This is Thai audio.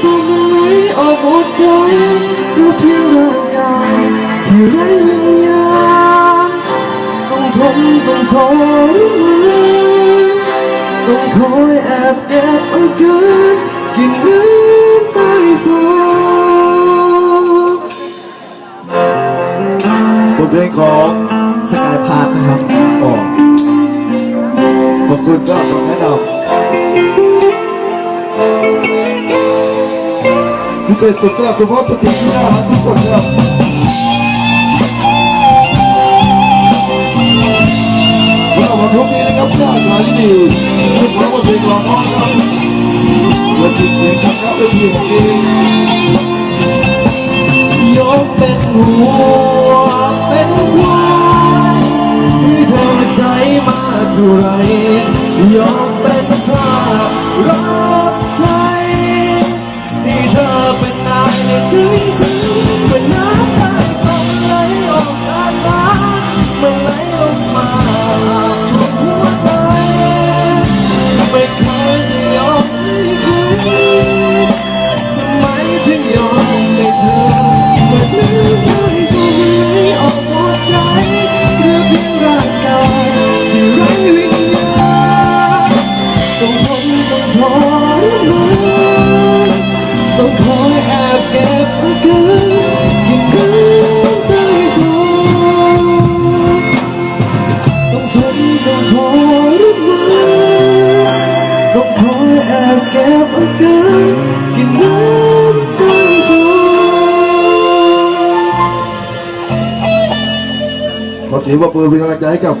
สูบมันไหลออกหมดใจหรือเพียงร่างกายที่ไร้วิญญาณต้องทนต้องทรมานต้องคอยแอบเก็บอาการกินน้ำใต้ซอกบทเพลงของสกายพาร์ทนะครับ พิเศษสุดสำหรับเฉพาะสตรีที่น่ารักทุกคนครับสำหรับวันพรุ่งนี้นะครับหน้าฉายดีทุกคนเพลงของน้องครับและปิดเสียงกันครับเป็นเพียงนี้ยกเป็นหัวเป็นควายที่เธอใช้มาเท่าไรยอมเป็น ขอเสียงปรบมือเป็นกำลังใจให้กับ